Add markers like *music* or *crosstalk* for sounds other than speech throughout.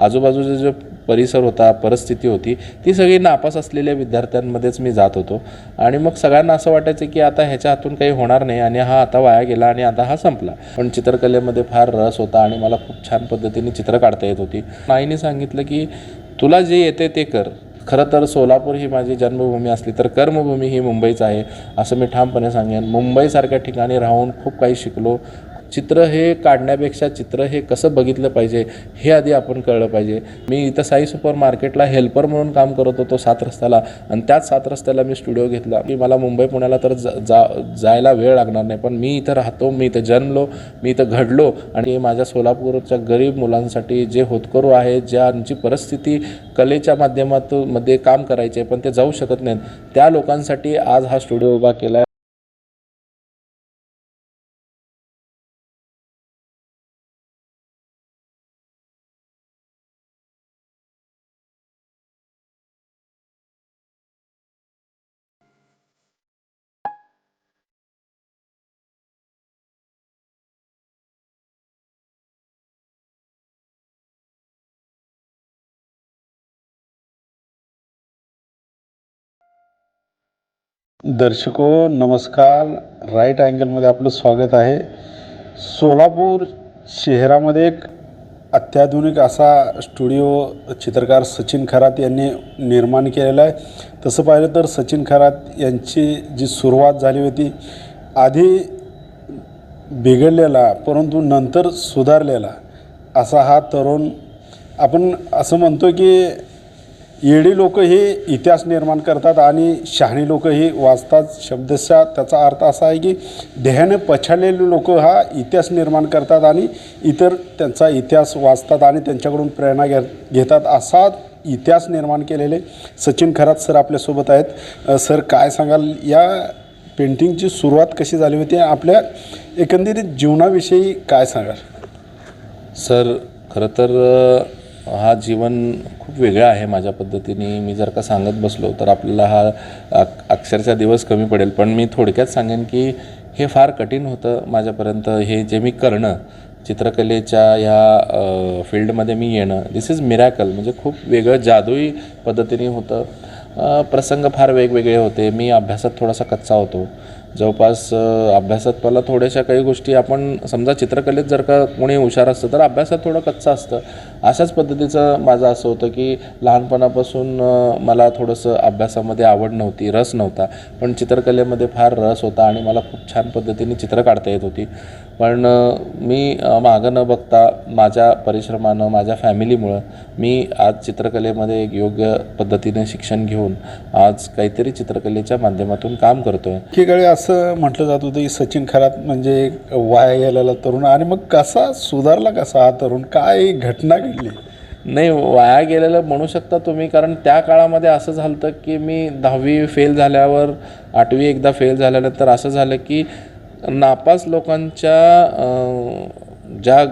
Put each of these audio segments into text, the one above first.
आजूबाजूचा जो परिसर होता परिस्थिती होती ती सगळी नापास असलेल्या विद्यार्थ्यांमध्येच मी जात होतो. आणि मग सगळ्यांना असं वाटायचं की आता ह्याच्या हातून काही होणार नाही आणि हा आता वाया गेला आणि आता हा संपला. पण चित्रकलेमध्ये फार रस होता आणि मला खूप छान पद्धतीने चित्र काढता येत होती. आईने सांगितलं की तुला जे येते ते कर. खरं तर सोलापूर ही माझी जन्मभूमी असली तर कर्मभूमी ही मुंबईच आहे असं मी ठामपणे सांगेन. मुंबईसारख्या ठिकाणी राहून खूप काही शिकलो. चित्र हे काढण्यापेक्षा चित्र हे कसं बघितलं पाहिजे हे आधी आपण कळलं पाहिजे. मी इथं साई सुपर मार्केटला हेल्पर म्हणून काम करत होतो सात रस्त्याला. आणि त्याच सात रस्त्याला मी स्टुडिओ घेतला. की मला मुंबई पुण्याला तर जा जा- जायला वेळ लागणार नाही. पण मी इथं राहतो मी इथं जन्मलो मी इथं घडलो. आणि माझ्या सोलापूरच्या गरीब मुलांसाठी जे होतकरू आहेत ज्यांची परिस्थिती कलेच्या माध्यमातून मध्ये काम करायचे पण ते जाऊ शकत नाहीत. त्या लोकांसाठी आज हा स्टुडिओ उभा केला दर्शको नमस्कार. राईट अँगलमध्ये आपलं स्वागत आहे. सोलापूर शहरामध्ये एक अत्याधुनिक असा स्टुडिओ चित्रकार सचिन खरात यांनी निर्माण केलेला आहे. तसं पाहिलं तर सचिन खरात यांची जी सुरुवात झाली होती आधी बिघडलेला परंतु नंतर सुधारलेला असा हा तरुण. आपण असं म्हणतो की येडी लोक ही इतिहास निर्माण करतात आणि शहाणी लोक ही वाचतात. शब्दशः त्याचा अर्थ असा आहे की देहाने पछाडलेले लोक हा इतिहास निर्माण करतात आणि इतर त्यांचा इतिहास वाचतात आणि त्यांच्याकडून प्रेरणा घे घेतात असा इतिहास निर्माण केलेले सचिन खरात सर आपल्यासोबत आहेत. सर काय सांगाल? या पेंटिंगची सुरुवात कशी झाली होती? आपल्या एकंदरीत जीवनाविषयी काय सांगाल? सर खरं तर हा जीवन खूप वेगळा आहे माझ्या पद्धतीने. मी जर का सांगत बसलो तर आपल्याला हा अक्षरशः दिवस कमी पडेल. पण मी थोडक्यात सांगेन की हे फार कठीण होतं माझ्यापर्यंत. हे जे मी करणं चित्रकलेच्या ह्या फील्डमध्ये मी येणं दिस इज मिरॅकल म्हणजे खूप वेगळं जादूई पद्धतीने होतं. प्रसंग फार वेगवेगळे होते. मी अभ्यासात थोडासा कच्चा होतो. जवळपास अभ्यासात मला थोड्याशा काही गोष्टी आपण समजा चित्रकलेत जर का कोणी हुशार असतं तर अभ्यासात थोडं कच्चं असतं. अशाच पद्धतीचं माझं असं होतं की लहानपणापासून मला थोडंसं अभ्यासामध्ये आवड नव्हती रस नव्हता. पण चित्रकलेमध्ये फार रस होता आणि मला खूप छान पद्धतीने चित्र काढता येत होती. पण मी मागं न बघता माझ्या परिश्रमानं माझ्या फॅमिलीमुळं मी आज चित्रकलेमध्ये एक योग्य पद्धतीने शिक्षण घेऊन आज काहीतरी चित्रकलेच्या माध्यमातून काम करतो आहे एकीकडे असं म्हटलं जात होतं की सचिन खरात म्हणजे वाया गेलेला तरुण आणि मग कसा सुधारला कसा हा तरुण? काय घटना घडली? नाही वाया गेलेलं म्हणू शकता तुम्ही कारण त्या काळामध्ये असं झालं होतं की मी दहावी फेल झाल्यावर आठवी एकदा फेल झाल्यानंतर असं झालं की नापास लोकांच्या ज्या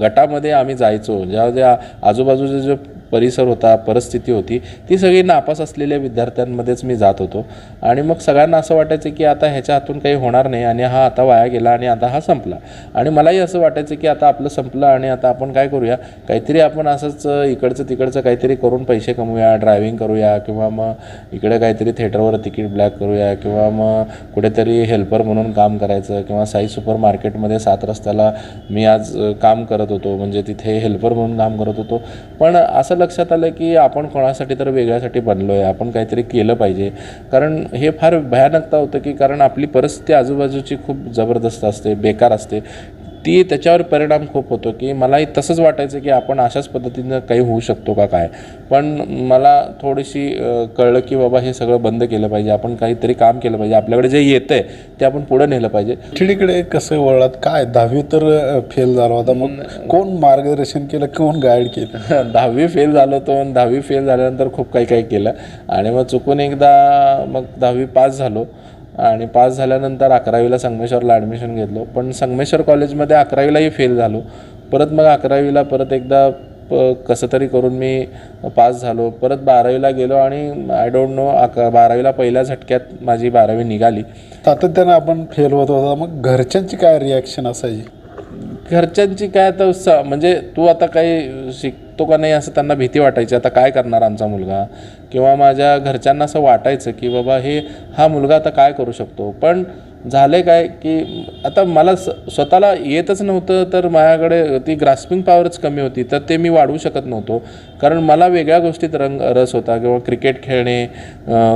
गटामध्ये आम्ही जायचो ज्या ज्या आजूबाजूचे जे परिसर होता परिस्थिती होती ती सगळी नापास असलेल्या विद्यार्थ्यांमध्येच मी जात होतो. आणि मग सगळ्यांना असं वाटायचं की आता ह्याच्या हातून काही होणार नाही आणि हा आता वाया गेला आणि आता हा संपला. आणि मलाही असं वाटायचं की आता आपलं संपलं आणि आता आपण काय करूया? काहीतरी आपण असंच इकडचं तिकडचं काहीतरी करून पैसे कमवूया ड्रायव्हिंग करूया किंवा मग इकडे काहीतरी थिएटरवर तिकीट ब्लॅक करूया किंवा मग कुठेतरी हेल्पर म्हणून काम करायचं किंवा साई सुपर मार्केटमध्ये सात रस्त्याला मी आज काम करत होतो. म्हणजे तिथे हेल्पर म्हणून काम करत होतो. पण असं लक्षात आलं की आपण कोणासाठी तर वेगळ्यासाठी बनलो आहे आपण काहीतरी केलं पाहिजे. कारण हे फार भयानकता होतं की कारण आपली परिस्थिती आजूबाजूची खूप जबरदस्त असते बेकार असते. ती त्याच्यावर परिणाम खूप होतो की मलाही तसंच वाटायचं की आपण अशाच पद्धतीनं काही होऊ शकतो का काय. पण मला थोडीशी कळलं की बाबा हे सगळं बंद केलं पाहिजे आपण काहीतरी काम केलं पाहिजे आपल्याकडे जे येतं आहे ते आपण पुढं नेलं पाहिजे. खिडीकडे कसं वळलात? काय? दहावी तर फेल झाला होता. मग कोण मार्गदर्शन केलं? कोण गाईड केलं? *laughs* दहावी फेल झालो होतो आणि दहावी फेल झाल्यानंतर खूप काही काही केलं. आणि मग चुकून एकदा मग दहावी पास झालो. आणि पास झाल्यानंतर अकरावीला संगमेश्वरला ॲडमिशन घेतलो. पण संगमेश्वर कॉलेजमध्ये अकरावीलाही फेल झालो. परत मग अकरावीला परत एकदा प कसं तरी करून मी पास झालो. परत बारावीला गेलो आणि आय डोंट नो अक बारावीला पहिल्या झटक्यात माझी बारावी निघाली. सातत्यानं आपण फेल होत होता. मग घरच्यांची काय रिॲक्शन असायची? घरच्यांची काय आता स म्हणजे तू आता काही शिकतो का नाही असं त्यांना भीती वाटायची. आता काय करणार आमचा मुलगा? किंवा माझ्या घरच्यांना असं वाटायचं की बाबा हे हा मुलगा आता काय करू शकतो? पण झालं काय की आता मला स स्वतःला येतच नव्हतं तर माझ्याकडे ती ग्रास्पिंग पॉवरच कमी होती तर ते मी वाढवू शकत नव्हतो. कारण मला वेगळ्या गोष्टीत रंग रस होता किंवा क्रिकेट खेळणे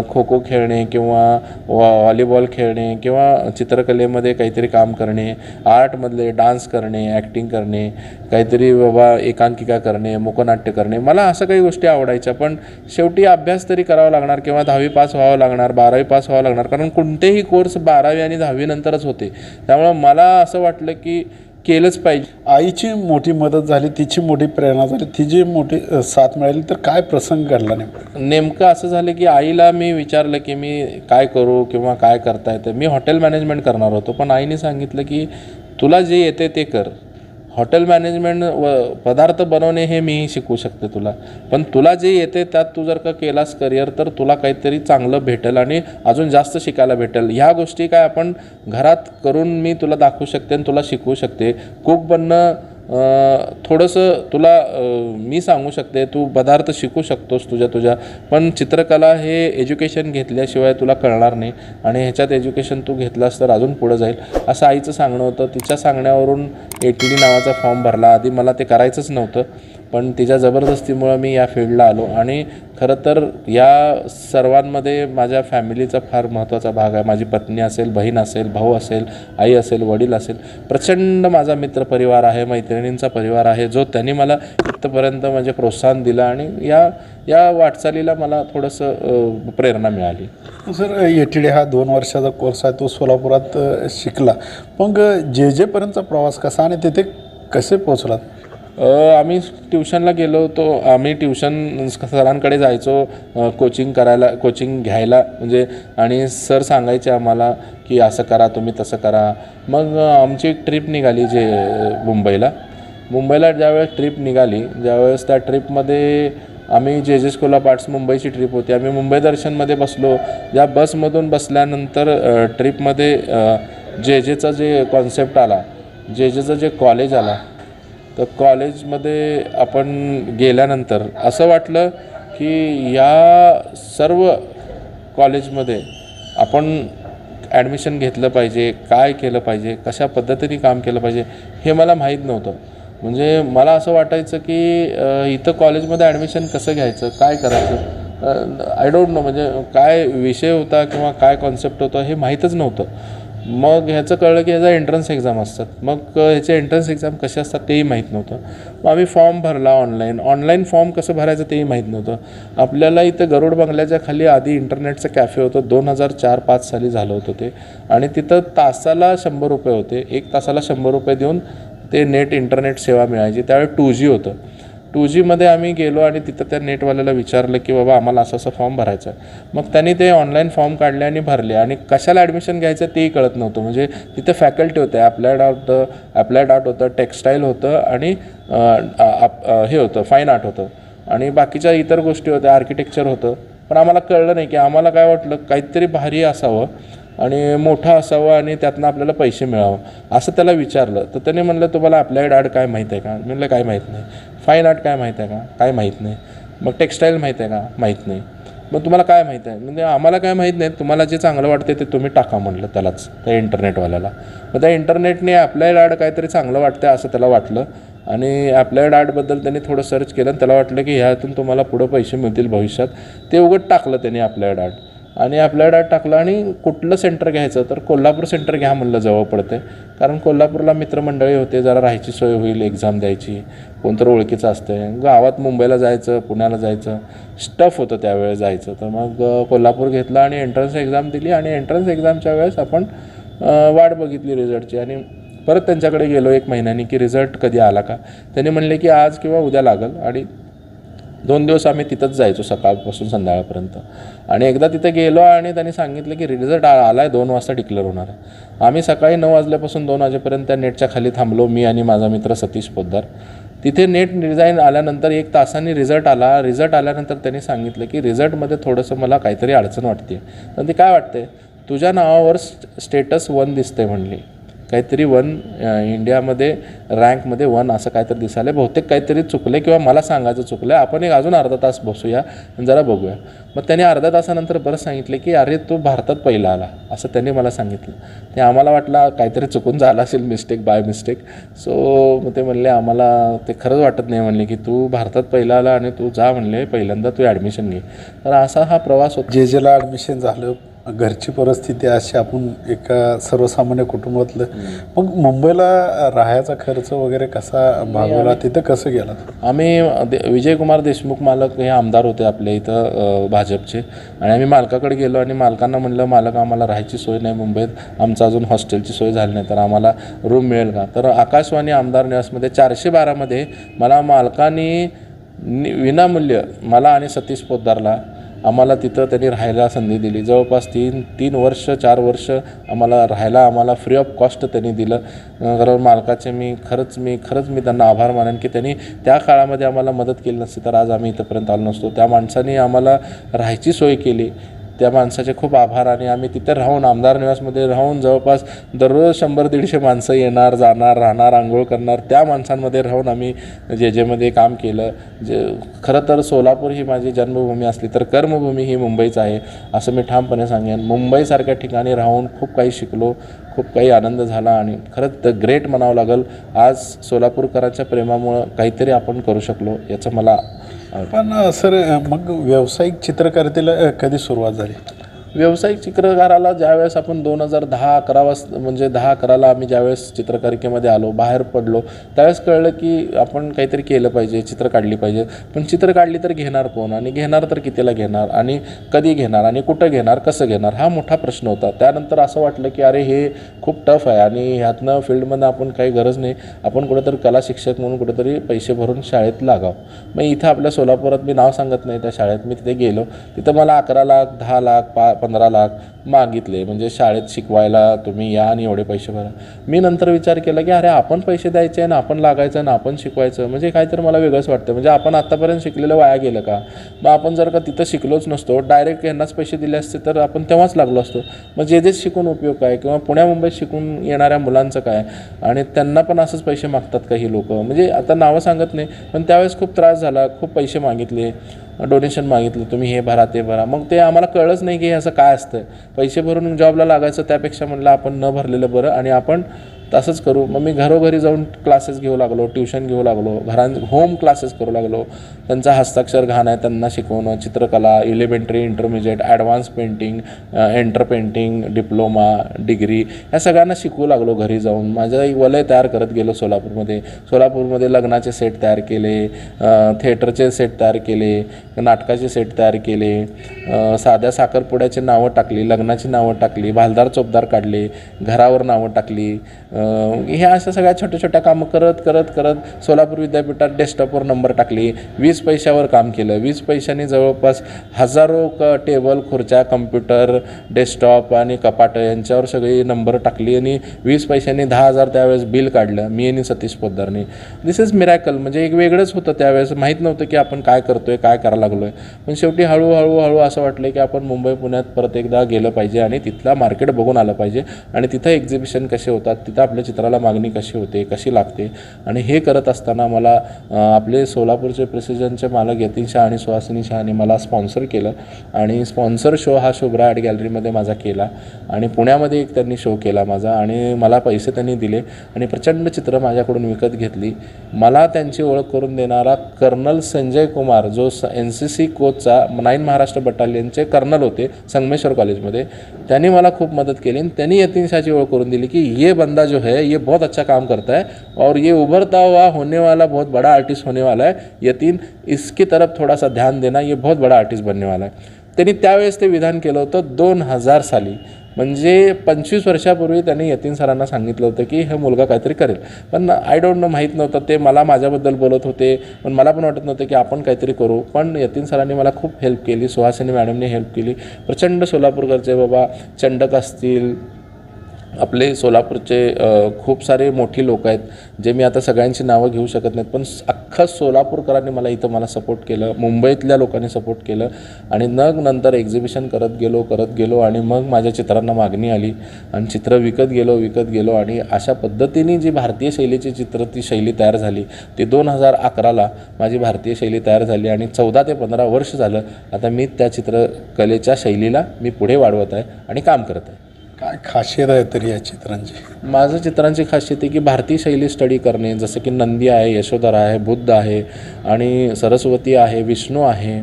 खो खो खेळणे किंवा वॉ व्हॉलीबॉल खेळणे किंवा चित्रकलेमध्ये काहीतरी काम करणे आर्टमधले डान्स करणे ॲक्टिंग करणे काहीतरी बाबा एकांकिका करणे मुकनाट्य करणे. मला असं काही गोष्टी आवडायच्या पण शेवटी अभ्यास तरी करावा लागणार किंवा दहावी पास व्हावं लागणार बारावी पास व्हावं लागणार कारण कोणतेही कोर्स बारावी आणि दहावीनंतरच होते. त्यामुळं मला असं वाटलं की केलंच पाहिजे. आईची मोठी मदत झाली तिची मोठी प्रेरणा झाली तिची मोठी साथ मिळाली तर काय प्रसंग घडला नेमका? नेमकं असं झालं की आईला मी विचारलं की मी काय करू किंवा काय करता येतं? मी हॉटेल मॅनेजमेंट करणार होतो पण आईने सांगितलं की तुला जे येते ते कर. हॉटेल मॅनेजमेंट व पदार्थ बनवणे हे मीही शिकवू शकते तुला. पण तुला जे येते त्यात तू जर का केलास करिअर तर तुला काहीतरी चांगलं भेटेल आणि अजून जास्त शिकायला भेटेल. ह्या गोष्टी काय आपण घरात करून मी तुला दाखवू शकते आणि तुला शिकवू शकते. कुक बनणं थोडंसं तुला मी सांगू शकते तू पदार्थ शिकू शकतोस तुझ्या तुझ्या. पण चित्रकला हे एज्युकेशन घेतल्याशिवाय तुला कळणार नाही. आणि ह्याच्यात एज्युकेशन तू घेतलास तर अजून पुढं जाईल. असं आईचं सांगणं होतं तिच्या सांगण्यावरून ए टी डी नावाचा फॉर्म भरला. आधी मला ते करायचंच नव्हतं. पण तिच्या जबरदस्तीमुळं मी या फील्डला आलो. आणि खरं तर या सर्वांमध्ये माझ्या फॅमिलीचा फार महत्त्वाचा भाग आहे. माझी पत्नी असेल बहीण असेल भाऊ असेल आई असेल वडील असेल प्रचंड माझा मित्रपरिवार आहे मैत्रिणींचा परिवार आहे जो त्यांनी मला इथपर्यंत म्हणजे प्रोत्साहन दिलं आणि या या वाटचालीला मला थोडंसं प्रेरणा मिळाली. सर ए हा दोन वर्षाचा कोर्स आहे तो सोलापुरात शिकला. मग जे जेपर्यंतचा प्रवास कसा आणि तिथे कसे पोचलात आम्ही ट्युशनला गेलो होतो. आम्ही ट्युशन सरांकडे जायचो. कोचिंग करायला कोचिंग घ्यायला. म्हणजे आणि सर सांगायचे आम्हाला की असं करा तुम्ही तसं करा. मग आमची एक ट्रिप निघाली जे मुंबईला. मुंबईला ज्यावेळेस ट्रिप निघाली ज्यावेळेस त्या ट्रिपमध्ये आम्ही J J school of arts मुंबईची ट्रिप होती. आम्ही मुंबई दर्शनमध्ये बसलो. या बसमधून बसल्यानंतर ट्रिपमध्ये जे जेचा जे कॉन्सेप्ट आला जे जेचं जे कॉलेज आला तर कॉलेजमध्ये आपण गेल्यानंतर असं वाटलं की या सर्व कॉलेजमध्ये आपण ॲडमिशन घेतलं पाहिजे काय केलं पाहिजे कशा पद्धतीने काम केलं पाहिजे हे मला माहीत नव्हतं. म्हणजे मला असं वाटायचं की इथं कॉलेजमध्ये ॲडमिशन कसं घ्यायचं काय करायचं? आय डोंट नो म्हणजे काय विषय होता किंवा काय कॉन्सेप्ट होता हे माहीतच नव्हतं. मग ह्याचं कळलं की ह्याचा एंट्रन्स एक्झाम असतात. मग ह्याचे एंट्रन्स एक्झाम कसे असतात तेही माहीत नव्हतं. मग आम्ही फॉर्म भरला ऑनलाईन ऑनलाईन फॉर्म कसं भरायचं तेही माहीत नव्हतं. आपल्याला इथं गरुड बंगल्याच्या खाली आधी इंटरनेटचं कॅफे होतं. दोन हजार चार पाच साली झालं होतं ते. आणि तिथं तासाला शंभर रुपये होते. एक तासाला शंभर रुपये देऊन ते नेट इंटरनेट सेवा मिळायची. त्यावेळी टू जी होतं. टू जीमध्ये आम्ही गेलो आणि तिथं त्या नेटवाल्याला विचारलं की बाबा आम्हाला असं असं फॉर्म भरायचं आहे मग त्यांनी ते ऑनलाईन फॉर्म काढले आणि भरले. आणि कशाला ॲडमिशन घ्यायचं तेही कळत नव्हतं. म्हणजे तिथं फॅकल्टी होत्या ॲप्लायड आर्ट होतं आर्ट होतं टेक्स्टाईल होतं आणि आप- हे होतं फाईन आर्ट होतं. आणि बाकीच्या इतर गोष्टी होत्या. आर्किटेक्चर होतं. पण आम्हाला कळलं नाही की आम्हाला काय वाटलं काहीतरी भारी असावं आणि मोठं असावं आणि त्यातनं आपल्याला पैसे मिळावं. असं त्याला विचारलं. तर त्याने म्हणलं तुम्हाला अप्लाइड आर्ट काय माहीत आहे का? म्हणलं काय माहीत नाही. फाईन आर्ट काय माहीत आहे का? काय माहीत नाही. मग टेक्स्टाईल माहीत आहे का? माहीत नाही. मग तुम्हाला काय माहीत आहे? म्हणजे आम्हाला काय माहीत नाही. तुम्हाला जे चांगलं वाटते ते तुम्ही टाका म्हणलं त्यालाच त्या इंटरनेटवाल्याला मग त्या इंटरनेटने अप्लाइड आर्ट काहीतरी चांगलं वाटतं असं त्याला वाटलं. आणि अप्लाइड आर्टबद्दल त्यांनी थोडं सर्च केलं आणि त्याला वाटलं की ह्यातून तुम्हाला पुढं पैसे मिळतील भविष्यात. ते उघड टाकलं त्यांनी अप्लाइड आर्ट आणि आपल्या डाट टाकलं आणि कुठलं सेंटर घ्यायचं? तर कोल्हापूर सेंटर घ्या म्हणलं जवळ पडते कारण कोल्हापूरला मित्रमंडळी होते जरा राहायची सोय होईल एक्झाम द्यायची कोणतर ओळखीचं असते गावात मुंबईला जायचं पुण्याला जायचं स्टफ होतं त्यावेळेस जायचं. तर मग कोल्हापूर घेतलं आणि एंट्रन्स एक्झाम दिली आणि एंट्रन्स एक्झामच्या वेळेस आपण वाट बघितली रिझल्टची आणि परत त्यांच्याकडे गेलो एक महिन्यानी की रिझल्ट कधी आला का? त्यांनी म्हणले की आज किंवा उद्या लागल. आणि दोन दिवस आम्ही तिथंच जायचो सकाळपासून संध्याकाळपर्यंत. आणि एकदा तिथे गेलो आणि त्यांनी सांगितलं की रिझल्ट आला आहे दोन वाजता डिक्लेअर होणार आहे. आम्ही सकाळी नऊ वाजल्यापासून दोन वाजेपर्यंत त्या नेटच्या खाली थांबलो मी आणि माझा मित्र सतीश पोद्दार. तिथे नेट डिझाईन आल्यानंतर एक तासाने रिझल्ट आला. रिझल्ट आल्यानंतर त्यांनी सांगितलं की रिझल्टमध्ये थोडंसं मला काहीतरी अडचण वाटते तर ती काय वाटते तुझ्या नावावर स्टेटस वन दिसते म्हणली. काहीतरी वन इंडियामध्ये रँकमध्ये वन असं काहीतरी दिसायला बहुतेक काहीतरी चुकलं किंवा मला सांगायचं चुकलं आपण एक अजून अर्धा तास बसूया आणि जरा बघूया. मग त्याने अर्ध्या तासानंतर बरं सांगितले की अरे तू भारतात पहिला आला असं त्यांनी मला सांगितलं. ते आम्हाला वाटलं काहीतरी चुकून झालं असेल मिस्टेक बाय मिस्टेक सो मग ते म्हणले आम्हाला ते खरंच वाटत नाही म्हणले की तू भारतात पहिला आला आणि तू जा म्हणले पहिल्यांदा तू ॲडमिशन घे. तर असा हा प्रवास होता. जे जेला ॲडमिशन झालं घरची परिस्थिती अशी आपण एका सर्वसामान्य कुटुंबातलं. मग मुंबईला राहायचा खर्च वगैरे कसा भागवला? तिथं कसं गेला? आम्ही दे विजयकुमार देशमुख मालक हे आमदार होते आपल्या इथं भाजपचे. आणि आम्ही मालकाकडे गेलो आणि मालकांना म्हणलं मालक आम्हाला राहायची सोय नाही मुंबईत. आमचं अजून हॉस्टेलची सोय झाली नाही तर आम्हाला रूम मिळेल का? तर आकाशवाणी आमदार निवासमध्ये चारशे बारामध्ये मला मालकाने नि विनामूल्य मला आणि सतीश पोद्दारला आम्हाला तिथं त्यांनी राहायला संधी दिली. जवळपास तीन तीन वर्ष चार वर्ष आम्हाला राहायला आम्हाला फ्री ऑफ कॉस्ट त्यांनी दिलं. घरावर मालकाचे मी खरंच मी खरंच मी त्यांना आभार मानेन की त्यांनी त्या काळामध्ये आम्हाला मदत केली नसती तर आज आम्ही इथंपर्यंत आलो नसतो. त्या माणसाने आम्हाला राहायची सोय केली. त्या माणसाचे खूप आभार आणि आम्ही तिथे राहून आमदार निवासमध्ये राहून जवळपास दररोज शंभर दीडशे माणसं येणार जाणार राहणार आंघोळ करणार त्या माणसांमध्ये राहून आम्ही जे जेमध्ये काम केलं. जे खरं तर सोलापूर ही माझी जन्मभूमी असली तर कर्मभूमी ही मुंबईच आहे असं मी ठामपणे सांगेन. मुंबईसारख्या ठिकाणी राहून खूप काही शिकलो. खूप काही आनंद झाला आणि खरंच द ग्रेट म्हणावं लागेल. आज सोलापूरकरांच्या प्रेमामुळं काहीतरी आपण करू शकलो याचं मला पण सर मग व्यावसायिक चित्रकारितेला कधी सुरुवात झाली? व्यावसायिक चित्रकाराला ज्यावेळेस आपण दोन हजार दहा अकरा वाज म्हणजे दहा अकराला आम्ही ज्यावेळेस चित्रकारिकेमध्ये आलो बाहेर पडलो त्यावेळेस कळलं की आपण काहीतरी केलं पाहिजे चित्र काढली पाहिजे. पण चित्र काढली तर घेणार कोण? आणि घेणार तर कितीला घेणार? आणि कधी घेणार? आणि कुठं घेणार? कसं घेणार? हा मोठा प्रश्न होता. त्यानंतर असं वाटलं की अरे हे खूप टफ आहे आणि ह्यातनं फील्डमध्ये आपण काही गरज नाही. आपण कुठेतरी कला शिक्षक म्हणून कुठेतरी पैसे भरून शाळेत लागाव. मग इथं आपल्या सोलापुरात मी नाव सांगत नाही त्या शाळेत. मी तिथे गेलो. तिथं मला अकरा लाख दहा लाख पा पंधरा लाख मागितले. म्हणजे शाळेत शिकवायला तुम्ही या आणि एवढे पैसे भरा. मी नंतर विचार केला की अरे आपण पैसे द्यायचे आणि आपण लागायचं आणि आपण शिकवायचं. म्हणजे काहीतरी मला वेगळंच वाटतं. म्हणजे आपण आत्तापर्यंत शिकलेलं वाया गेलं का? मग आपण जर का तिथं शिकलोच नसतो डायरेक्ट यांनाच पैसे दिले असते तर आपण तेव्हाच लागलो असतो. मग जे जे शिकून उपयोग काय? किंवा पुण्या मुंबईत शिकून येणाऱ्या मुलांचं काय? आणि त्यांना पण असंच पैसे मागतात काही लोक? म्हणजे आता नावं सांगत नाही पण त्यावेळेस खूप त्रास झाला खूप पैसे मागितले. डोनेशन मागितलं तुम्ही हे भरा ते भरा. मग ते आम्हाला कळलंच नाही की हे असं काय असतं पैसे भरून जॉबला लागायचं त्यापेक्षा म्हणलं आपण न भरलेलं बरं आणि आपण तसंच करू. मग मी घरोघरी जाऊन क्लासेस घेऊ लागलो ट्युशन घेऊ लागलो घरां होम क्लासेस करू लागलो. त्यांचा हस्ताक्षर घाण आहे त्यांना शिकवणं चित्रकला elementary intermediate advance painting enter painting diploma degree ह्या सगळ्यांना शिकवू लागलो घरी जाऊन. माझं एक वलय तयार करत गेलो सोलापूरमध्ये. सोलापूरमध्ये लग्नाचे सेट तयार केले थिएटरचे सेट तयार केले नाटकाचे सेट तयार केले साध्या साखरपुड्याची नावं टाकली लग्नाची नावं टाकली भालदार चोपदार काढले घरावर नावं टाकली ह्या अशा सगळ्या छोट्या छोट्या कामं करत करत करत सोलापूर विद्यापीठात डेस्कटॉपवर नंबर टाकली. वीस पैशावर काम केलं. वीस पैशांनी जवळपास हजारो क टेबल खुर्च्या कम्प्युटर डेस्कटॉप आणि कपाटं यांच्यावर सगळी नंबर टाकली आणि वीस पैशांनी दहा हजार त्यावेळेस बिल काढलं. मी आणि सतीश पोद्दारनी. दिस इज मिरॅकल म्हणजे एक वेगळंच होतं त्यावेळेस. माहीत नव्हतं की आपण काय करतोय काय करायला लागलो आहे पण शेवटी हळूहळू हळू असं वाटलं की आपण मुंबई पुण्यात परत एकदा गेलं पाहिजे आणि तिथला मार्केट बघून आलं पाहिजे. आणि तिथं एक्झिबिशन कसे होतात तिथं आपल्या चित्राला मागणी कशी होते कशी लागते? आणि हे करत असताना मला आपले सोलापूरचे प्रेसिजनचे मालक यतीन शाह आणि सुहासिनी शहाने मला स्पॉन्सर केलं. आणि स्पॉन्सर शो हा शुभ्रा आर्ट गॅलरीमध्ये माझा केला. आणि पुण्यामध्ये एक त्यांनी शो केला माझा आणि मला पैसे त्यांनी दिले. आणि प्रचंड चित्र माझ्याकडून विकत घेतली. मला त्यांची ओळख करून देणारा कर्नल संजय कुमार जो एन सी सी कोचचा नाईन महाराष्ट्र बटालियनचे कर्नल होते संगमेश्वर कॉलेजमध्ये त्यांनी मला खूप मदत केली. आणि त्यांनी यतीन शाहची ओळख करून दिली की ये बंदा जो है ये बहुत अच्छा काम करता है और ये उभरता हुआ होने वाला बहुत बड़ा आर्टिस्ट होने वाला है यतीन इसकी तरफ थोड़ा सा ध्यान देना ये बहुत बड़ा आर्टिस्ट बनने वाला है। त्यांनी त्यावेळेस ते विधान केलं होतं दोन हजार साली. म्हणजे पंचवीस वर्षापूर्वी त्यांनी यतीन सरांना सांगितलं होतं की हे मुलगा काहीतरी करेल. पण आय डोंट नो माहीत नव्हतं. ते मला माझ्याबद्दल बोलत होते. पण मला पण वाटत नव्हतं की आपण काहीतरी करू. पण यतीन सरांनी मला खूप हेल्प केली. सुहासिनी मॅडमने हेल्प केली. प्रचंड सोलापूरकरचे बाबा चंडक असतील आपले सोलापूरचे खूप सारे मोठी लोक आहेत जे मी आता सगळ्यांची नावं घेऊ शकत नाहीत पण अख्खा सोलापूरकरांनी मला इथं मला सपोर्ट केलं मुंबईतल्या लोकांनी सपोर्ट केलं आणि मग नंतर एक्झिबिशन करत गेलो करत गेलो आणि मग माझ्या चित्रांना मागणी आली आणि चित्र विकत गेलो विकत गेलो आणि अशा पद्धतीने जी भारतीय शैलीची चित्र ती शैली तयार झाली. ती दोन हजार अकराला माझी भारतीय शैली तयार झाली आणि चौदा ते पंधरा वर्ष झालं आता मी त्या चित्रकलेच्या शैलीला मी पुढे वाढवत आहे आणि काम करत आहे. काय खासियत आहे तरी या चित्रांची? माझं चित्रांची खासियत आहे की भारतीय शैली स्टडी करणे जसं की नंदी आहे यशोधरा आहे बुद्ध आहे आणि सरस्वती आहे विष्णू आहे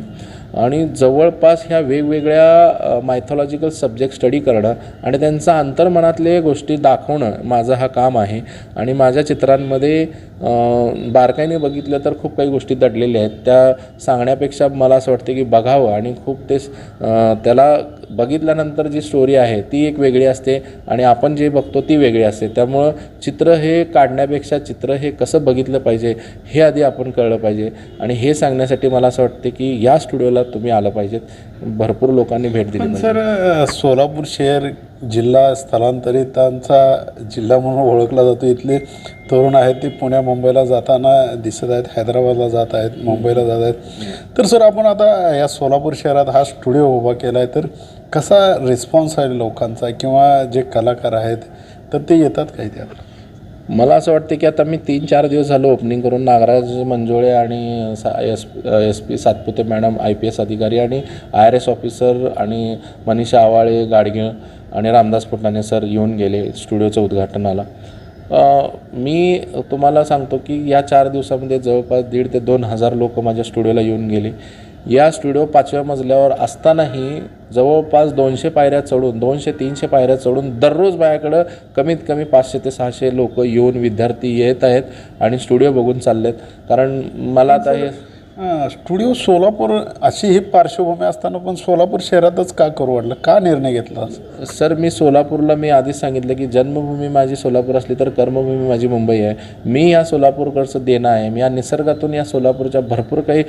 आणि जवळपास ह्या वेगवेगळ्या मायथॉलॉजिकल सब्जेक्ट स्टडी करणं आणि त्यांचा अंतर्मनातले गोष्टी दाखवणं माझं हा काम आहे. आणि माझ्या चित्रांमध्ये बारकाईने बघितलं तर खूप काही गोष्टी दडलेल्या आहेत. त्या सांगण्यापेक्षा मला असं वाटते की बघावं आणि खूप ते त्याला बघितल्यानंतर जी स्टोरी आहे ती एक वेगळी असते आणि आपण जे बघतो ती वेगळी असते. त्यामुळं चित्र हे काढण्यापेक्षा चित्र हे कसं बघितलं पाहिजे हे आधी आपण कळलं पाहिजे. आणि हे सांगण्यासाठी मला असं वाटतं की या स्टुडिओला तुम्ही आलं पाहिजेत. भरपूर लोकांनी भेट दिली पाहिजे सर सोलापूर शहर जिल्हा स्थलांतरितांचा जिल्हा म्हणून ओळखला जातो. इथले तरुण आहेत ते पुण्या मुंबईला जाताना दिसत आहेत हैदराबादला जात आहेत मुंबईला जात आहेत. तर सर आपण आता या सोलापूर शहरात हा स्टुडिओ उभा केला आहे तर कसा रिस्पॉन्स आहे लोकांचा? किंवा जे कलाकार आहेत तर ते येतात काही त्यात मला असं वाटतं की आता मी तीन चार दिवस झालो ओपनिंग करून. नागराज मंजुळे आणि सा S S P Satpute madam I P S अधिकारी आणि आय आर एस ऑफिसर आणि मनीषा आवाळे गाडगे आणि रामदास फुटाणे सर येऊन गेले स्टुडिओचं उद्घाटनाला. मी तुम्हाला सांगतो की या चार दिवसामध्ये जवळपास दीड ते दोन हजार लोक माझ्या स्टुडिओला येऊन गेले. या स्टुडिओ पाचव्या मजल्यावर असतानाही जवळपास दोनशे पायऱ्या चढून दोनशे तीनशे पायऱ्या चढून दररोज माझ्याकडं कमीत कमी पाचशे ते सहाशे लोक येऊन विद्यार्थी येत आहेत आणि स्टुडिओ बघून चाललेत. कारण मला आता हे स्टुडिओ सोलापूर अशी ही पार्श्वभूमी असताना पण सोलापूर शहरातच का करू वाटलं का निर्णय घेतला? सर मी सोलापूरला मी आधीच सांगितलं की जन्मभूमी माझी सोलापूर असली तर कर्मभूमी माझी मुंबई आहे. मी या सोलापूरकडचं देणं आहे. मी या निसर्गातून या सोलापूरच्या भरपूर काही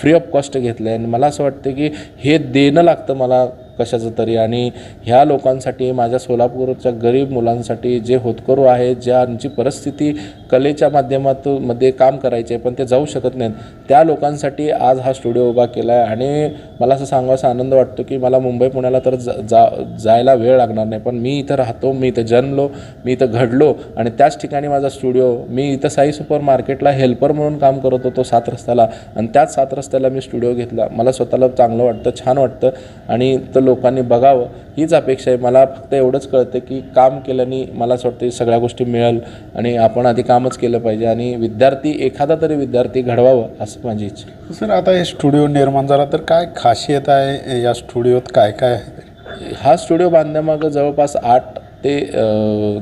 फ्री ऑफ कॉस्ट घेतलं आहे आणि मला असं वाटतं की हे देणं लागतं मला कशाचं तरी. आणि ह्या लोकांसाठी माझ्या सोलापूरच्या गरीब मुलांसाठी जे होतकरू आहेत ज्यांची परिस्थिती कलेच्या माध्यमातून मध्ये काम करायचे पण ते जाऊ शकत नाहीत त्या लोकांसाठी आज हा स्टुडिओ उभा केला आहे आणि मला असं सांगायचा आनंद वाटतो की मला मुंबई पुण्याला तर जा जा- जायला वेळ लागणार नाही. पण मी इथं राहतो मी इथं जन्मलो मी इथं घडलो आणि त्याच ठिकाणी माझा स्टुडिओ मी इथं साई सुपर मार्केटला हेल्पर म्हणून काम करत होतो सात रस्त्याला. आणि त्याच सात रस्त्याला मी स्टुडिओ घेतला. मला स्वतःला चांगलं वाटतं छान वाटतं. आणि तर लोकांनी बघावं हीच अपेक्षा आहे. मला फक्त एवढंच कळतं की काम केल्याने मला असं वाटतं सगळ्या गोष्टी मिळेल आणि आपण आधी कामच केलं पाहिजे आणि विद्यार्थी एखादा तरी विद्यार्थी घडवावं असं माझी इच्छा. सर आता हे स्टुडिओ निर्माण झाला तर काय खासियत आहे या स्टुडिओत? काय काय? आहे हा स्टुडिओ बांधण्यामागं जवळपास आठ ते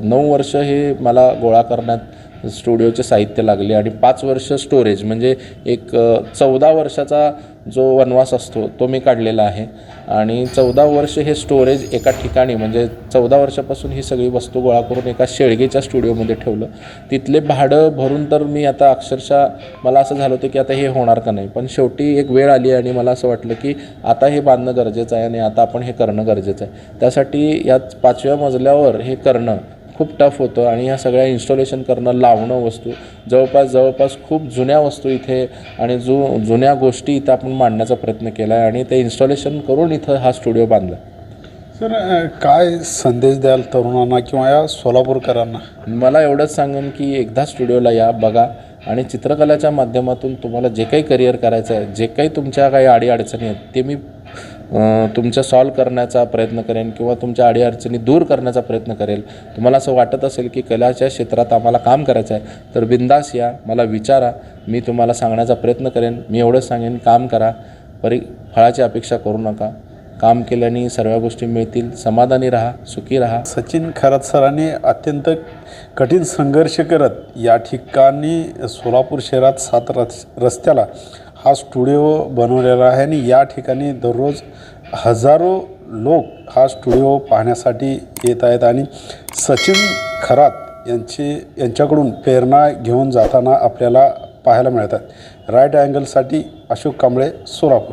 नऊ वर्ष हे मला गोळा करण्यात स्टुडिओचे साहित्य लागले आणि पाच वर्ष स्टोरेज म्हणजे एक चौदा वर्षाचा जो वनवास असतो तो मी काढलेला आहे. आणि चौदा वर्ष हे स्टोरेज एका ठिकाणी म्हणजे चौदा वर्षापासून ही सगळी वस्तू गोळा करून एका शेळगेच्या स्टुडिओमध्ये ठेवलं. तिथले भाडं भरून तर मी आता अक्षरशः मला असं झालं होतं की आता हे होणार का नाही. पण शेवटी एक वेळ आली आणि मला असं वाटलं की आता हे बांधणं गरजेचं आहे आणि आता आपण हे करणं गरजेचं आहे. त्यासाठी या पाचव्या मजल्यावर हे करणं खूप टफ होतं आणि ह्या सगळ्या इन्स्टॉलेशन करणं लावणं वस्तू जवळपास जवळपास खूप जुन्या वस्तू इथे आणि जु जुन्या गोष्टी इथं आपण मांडण्याचा प्रयत्न केला आहे आणि ते इन्स्टॉलेशन करून इथं हा स्टुडिओ बांधला. सर काय संदेश द्याल तरुणांना किंवा या सोलापूरकरांना? मला एवढंच सांगेन की एकदा स्टुडिओला या बघा. आणि चित्रकलाच्या माध्यमातून तुम्हाला जे काही करिअर करायचं आहे जे काही तुमच्या काही अडीअडचणी आहेत ते मी तुमचं तुमच्या सॉल्व करण्याचा प्रयत्न करेन किंवा तुमच्या अडीअडचणी दूर करण्याचा प्रयत्न करेल. तुम्हाला असं वाटत असेल की कलाच्या क्षेत्रात आम्हाला काम करायचं आहे तर बिंदास या मला विचारा. मी तुम्हाला सांगण्याचा प्रयत्न करेन. मी एवढंच सांगेन काम करा. परी फळाची अपेक्षा करू नका. काम केल्याने सर्व गोष्टी मिळतील. समाधानी राहा सुखी राहा. सचिन खरात सरांनी अत्यंत कठीण संघर्ष करत या ठिकाणी सोलापूर शहरात सात रस रस्त्याला हा स्टुडिओ बनवलेला आहे आणि या ठिकाणी दररोज हजारो लोक हा स्टुडिओ पाहण्यासाठी येत आहेत. आणि सचिन खरात यांची यांच्याकडून प्रेरणा घेऊन जाताना आपल्याला पाहायला मिळतात. राईट अँगलसाठी अशोक कांबळे सोलापूर.